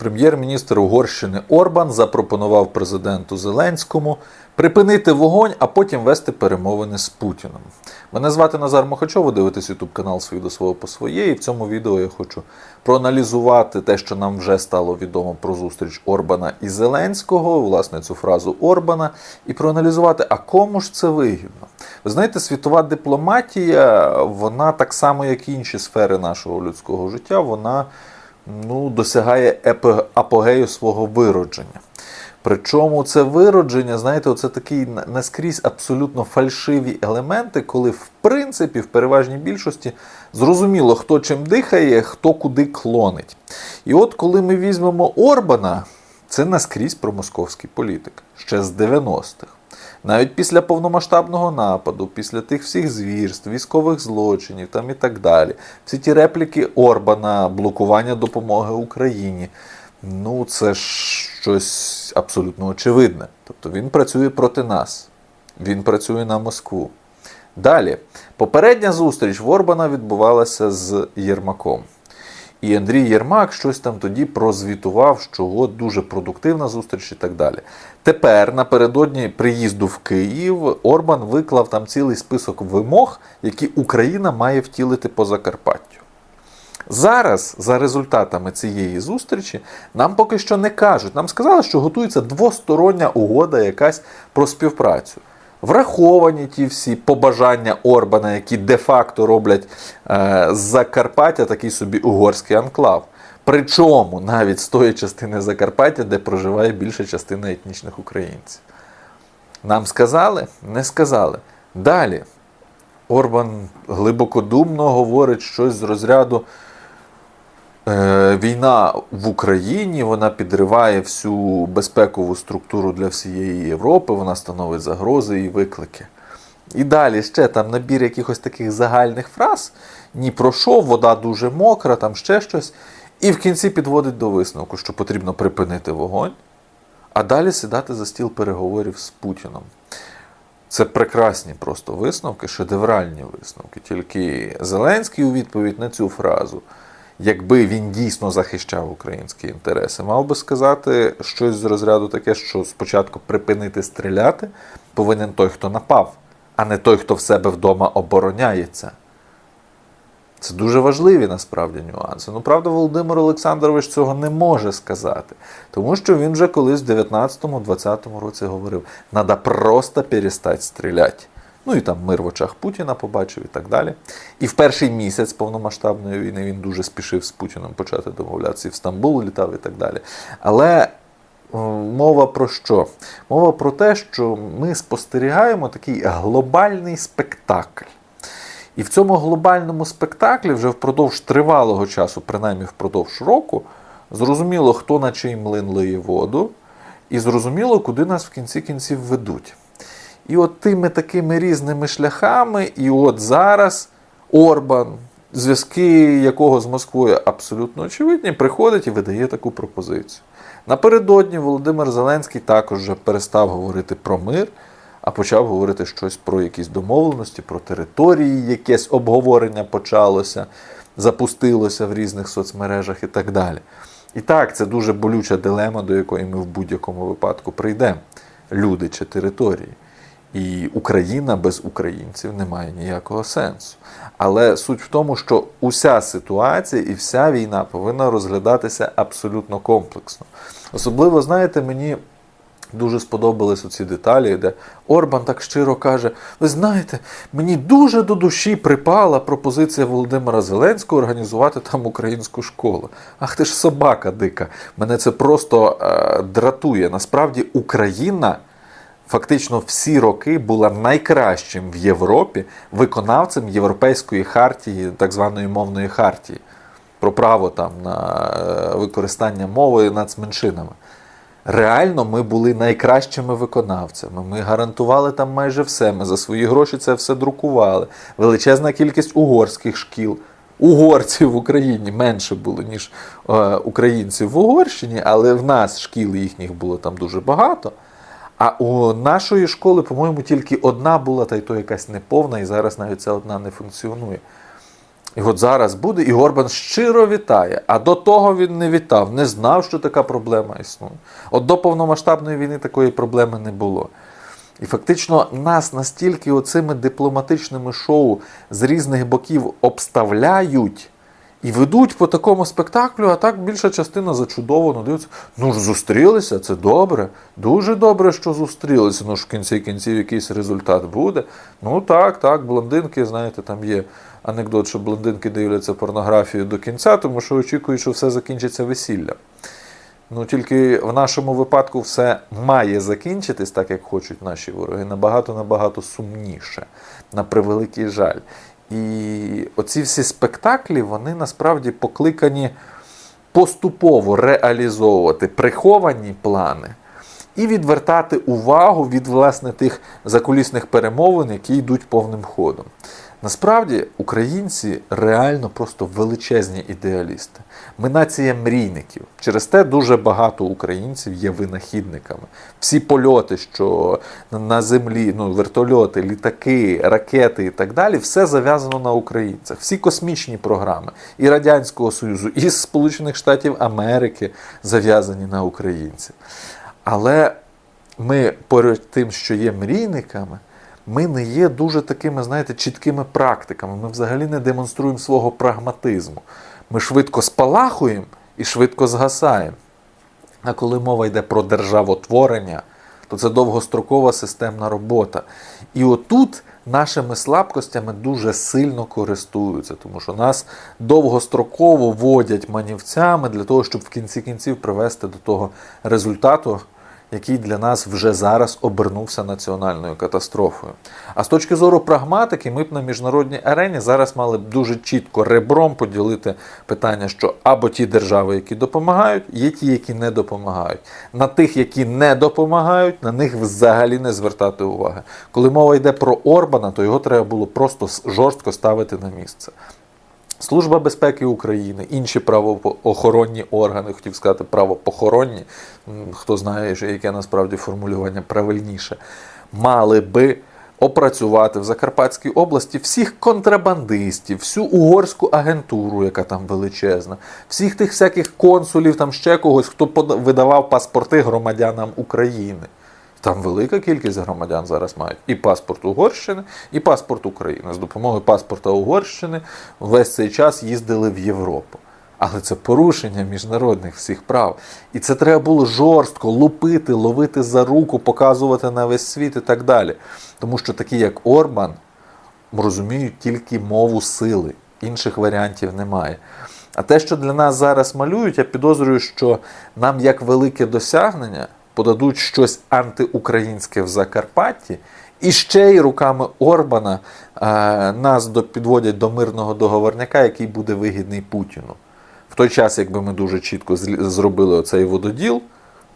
Прем'єр-міністр Угорщини Орбан запропонував президенту Зеленському припинити вогонь, а потім вести перемовини з Путіним. Мене звати Назар Мохачов, ви дивитесь YouTube канал «Свій до свого по своє. І в цьому відео я хочу проаналізувати те, що нам вже стало відомо про зустріч Орбана і Зеленського, власне, цю фразу Орбана, і проаналізувати, а кому ж це вигідно. Ви знаєте, світова дипломатія, вона так само, як і інші сфери нашого людського життя, вона ну, досягає апогею свого виродження. Причому це виродження, знаєте, це такі наскрізь абсолютно фальшиві елементи, коли в принципі, в переважній більшості зрозуміло, хто чим дихає, хто куди клонить. І от коли ми візьмемо Орбана, це наскрізь промосковський політик ще з 90-х. Навіть після повномасштабного нападу, після тих всіх звірств, військових злочинів там і так далі. Всі ті репліки Орбана, блокування допомоги Україні. Ну, це щось абсолютно очевидне. Тобто він працює проти нас, він працює на Москву. Далі, попередня зустріч в Орбана відбувалася з Єрмаком. І Андрій Єрмак щось там тоді прозвітував, що от дуже продуктивна зустріч і так далі. Тепер, напередодні приїзду в Київ, Орбан виклав там цілий список вимог, які Україна має втілити по Закарпаттю. Зараз, за результатами цієї зустрічі, нам поки що не кажуть. Нам сказали, що готується двостороння угода якась про співпрацю. Враховані ті всі побажання Орбана, які де-факто роблять е, з Закарпаття такий собі угорський анклав. Причому навіть з тої частини Закарпаття, де проживає більша частина етнічних українців. Нам сказали? Не сказали. Далі. Орбан глибокодумно говорить щось з розряду. Е, Війна в Україні вона підриває всю безпекову структуру для всієї Європи, вона становить загрози і виклики. І далі ще там набір якихось таких загальних фраз, ні про що, вода дуже мокра, там ще щось. І в кінці підводить до висновку, що потрібно припинити вогонь, а далі сідати за стіл переговорів з Путіном. Це прекрасні просто висновки, шедевральні висновки. Тільки Зеленський у відповідь на цю фразу, якби він дійсно захищав українські інтереси, мав би сказати щось з розряду таке, що спочатку припинити стріляти повинен той, хто напав, а не той, хто в себе вдома обороняється. Це дуже важливі насправді нюанси. Ну, правда, Володимир Олександрович цього не може сказати, тому що він вже колись в 19-20 році говорив: треба просто перестати стріляти. Ну і там мир в очах Путіна побачив і так далі. І в перший місяць повномасштабної війни він дуже спішив з Путіним почати домовлятися і в Стамбул літав і так далі. Але е, мова про що? Мова про те, що ми спостерігаємо такий глобальний спектакль. І в цьому глобальному спектаклі вже впродовж тривалого часу, принаймні впродовж року, зрозуміло, хто на чий млин лиє воду, і зрозуміло, куди нас в кінці кінців ведуть. І от тими такими різними шляхами, і от зараз Орбан, зв'язки якого з Москвою абсолютно очевидні, приходить і видає таку пропозицію. Напередодні Володимир Зеленський також вже перестав говорити про мир, а почав говорити щось про якісь домовленості, про території, якесь обговорення почалося, запустилося в різних соцмережах і так далі. І так, це дуже болюча дилема, до якої ми в будь-якому випадку прийдемо: люди чи території. І Україна без українців не має ніякого сенсу. Але суть в тому, що уся ситуація і вся війна повинна розглядатися абсолютно комплексно. Особливо, знаєте, мені дуже сподобались оці деталі, де Орбан так щиро каже: ви знаєте, мені дуже до душі припала пропозиція Володимира Зеленського організувати там українську школу. Ах ти ж собака дика. Мене це просто е, дратує. Насправді Україна. Фактично всі роки була найкращим в Європі виконавцем Європейської хартії, так званої мовної хартії, про право там на е, використання мови нацменшинами. Реально, ми були найкращими виконавцями. Ми гарантували там майже все. Ми за свої гроші це все друкували. Величезна кількість угорських шкіл. Угорців в Україні менше було, ніж е, українців в Угорщині, але в нас шкіл їхніх було там дуже багато. А у нашої школи, по-моєму, тільки одна була, та й то якась неповна, і зараз навіть ця одна не функціонує. І от зараз буде, і Орбан щиро вітає. А до того він не вітав, не знав, що така проблема існує. От до повномасштабної війни такої проблеми не було. І фактично нас настільки оцими дипломатичними шоу з різних боків обставляють і ведуть по такому спектаклю, а так більша частина зачудовано дивиться. Ну ж зустрілися, це добре. Дуже добре, що зустрілися. Ну ж в кінці кінців якийсь результат буде. Ну так, так, блондинки, знаєте, там є анекдот, що блондинки дивляться порнографію до кінця, тому що очікують, що все закінчиться весіллям. Ну тільки в нашому випадку все має закінчитись, так як хочуть наші вороги, набагато набагато сумніше, на превеликий жаль. І оці всі спектаклі, вони насправді покликані поступово реалізовувати приховані плани і відвертати увагу від власне тих закулісних перемовин, які йдуть повним ходом. Насправді українці реально просто величезні ідеалісти. Ми нація мрійників. Через те дуже багато українців є винахідниками. Всі польоти, що на землі, ну вертольоти, літаки, ракети і так далі, все зав'язано на українцях. Всі космічні програми і Радянського Союзу, і Сполучених Штатів Америки зав'язані на українців. Але ми поряд тим, що є мрійниками, ми не є дуже такими, знаєте, чіткими практиками. Ми взагалі не демонструємо свого прагматизму. Ми швидко спалахуємо і швидко згасаємо. А коли мова йде про державотворення, то це довгострокова системна робота. І отут нашими слабкостями дуже сильно користуються, тому що нас довгостроково водять манівцями для того, щоб в кінці кінців привести до того результату, який для нас вже зараз обернувся національною катастрофою. А з точки зору прагматики, ми б на міжнародній арені зараз мали б дуже чітко ребром поділити питання, що або ті держави, які допомагають, є ті, які не допомагають. На тих, які не допомагають, на них взагалі не звертати уваги. Коли мова йде про Орбана, то його треба було просто жорстко ставити на місце. Служба безпеки України, інші правоохоронні органи, хотів сказати правопохоронні, хто знає, яке насправді формулювання правильніше, мали би опрацювати в Закарпатській області всіх контрабандистів, всю угорську агентуру, яка там величезна, всіх тих всяких консулів, там ще когось, хто видавав паспорти громадянам України. Там велика кількість громадян зараз мають і паспорт Угорщини, і паспорт України. З допомогою паспорта Угорщини весь цей час їздили в Європу. Але це порушення міжнародних всіх прав. І це треба було жорстко лупити, ловити за руку, показувати на весь світ і так далі. Тому що такі, як Орбан, розуміють тільки мову сили, інших варіантів немає. А те, що для нас зараз малюють, я підозрюю, що нам як велике досягнення подадуть щось антиукраїнське в Закарпатті, і ще й руками Орбана е, нас до, підводять до мирного договорняка, який буде вигідний Путіну. В той час, якби ми дуже чітко зробили оцей вододіл,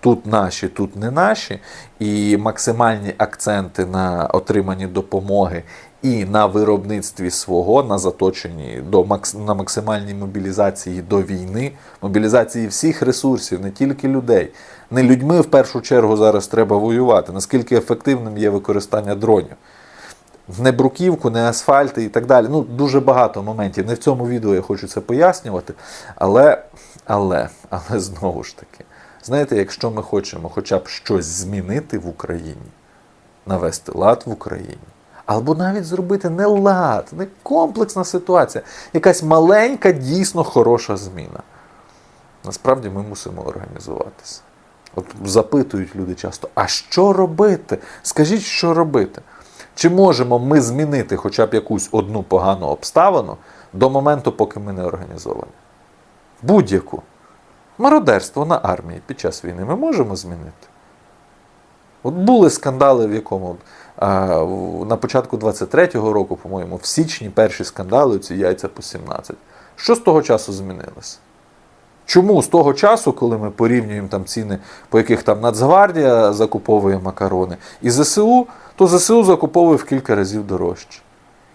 тут наші, тут не наші, і максимальні акценти на отриманні допомоги і на виробництві свого, на заточенні до на максимальній мобілізації до війни, мобілізації всіх ресурсів, не тільки людей. Не людьми в першу чергу зараз треба воювати. Наскільки ефективним є використання дронів. Не бруківку, не асфальти і так далі. Ну, дуже багато моментів. Не в цьому відео я хочу це пояснювати. Але, але, але знову ж таки, знаєте, якщо ми хочемо хоча б щось змінити в Україні, навести лад в Україні. Або навіть зробити не лад, не комплексна ситуація, якась маленька, дійсно хороша зміна. Насправді ми мусимо організуватися. От запитують люди часто, а що робити? Скажіть, що робити? Чи можемо ми змінити хоча б якусь одну погану обставину до моменту, поки ми не організовані? Будь-яку. Мародерство на армії під час війни ми можемо змінити. От були скандали, в якому на початку 23-го року, по-моєму, в січні перші скандали, ці яйця по 17. Що з того часу змінилося? Чому з того часу, коли ми порівнюємо там ціни, по яких там Нацгвардія закуповує макарони, і ЗСУ, то ЗСУ закуповує в кілька разів дорожче.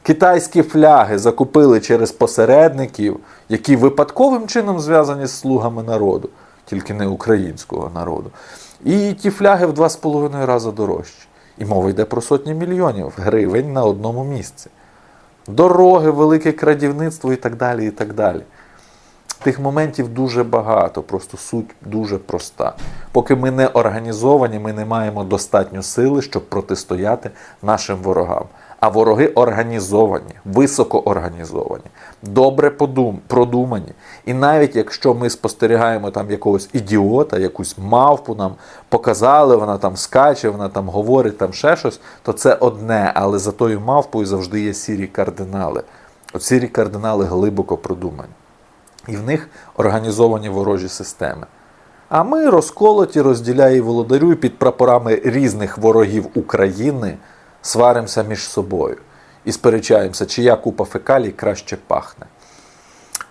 Китайські фляги закупили через посередників, які випадковим чином зв'язані з слугами народу, тільки не українського народу. І ті фляги в 2,5 рази дорожчі. І мова йде про сотні мільйонів гривень на одному місці. дороги, велике крадівництво і так далі. і так далі. Тих моментів дуже багато, просто суть дуже проста. Поки ми не організовані, ми не маємо достатньо сили, щоб протистояти нашим ворогам. А вороги організовані, високо організовані, добре продумані. І навіть якщо ми спостерігаємо там якогось ідіота, якусь мавпу нам показали, вона там скаче, вона там говорить, там ще щось, то це одне, але за тою мавпою завжди є сірі кардинали. От сірі кардинали глибоко продумані і в них організовані ворожі системи. А ми розколоті, розділяє і володарюй під прапорами різних ворогів України, сваримося між собою і сперечаємося, чия купа фекалій краще пахне.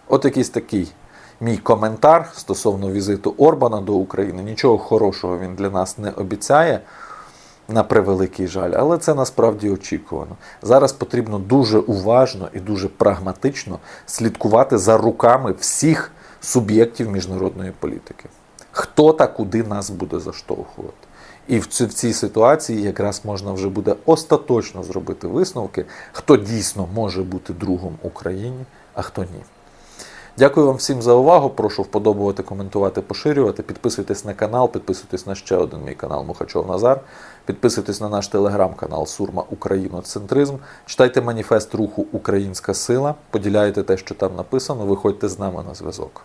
От якийсь такий мій коментар стосовно візиту Орбана до України. Нічого хорошого він для нас не обіцяє. На превеликий жаль, але це насправді очікувано. Зараз потрібно дуже уважно і дуже прагматично слідкувати за руками всіх суб'єктів міжнародної політики. Хто та куди нас буде заштовхувати. І в цій ситуації якраз можна вже буде остаточно зробити висновки, хто дійсно може бути другом Україні, а хто ні. Дякую вам всім за увагу. Прошу вподобувати, коментувати, поширювати. Підписуйтесь на канал, підписуйтесь на ще один мій канал Мухачов Назар. Підписуйтесь на наш телеграм-канал Сурма Україноцентризм. Читайте маніфест руху Українська сила. Поділяйте те, що там написано. Виходьте з нами на зв'язок.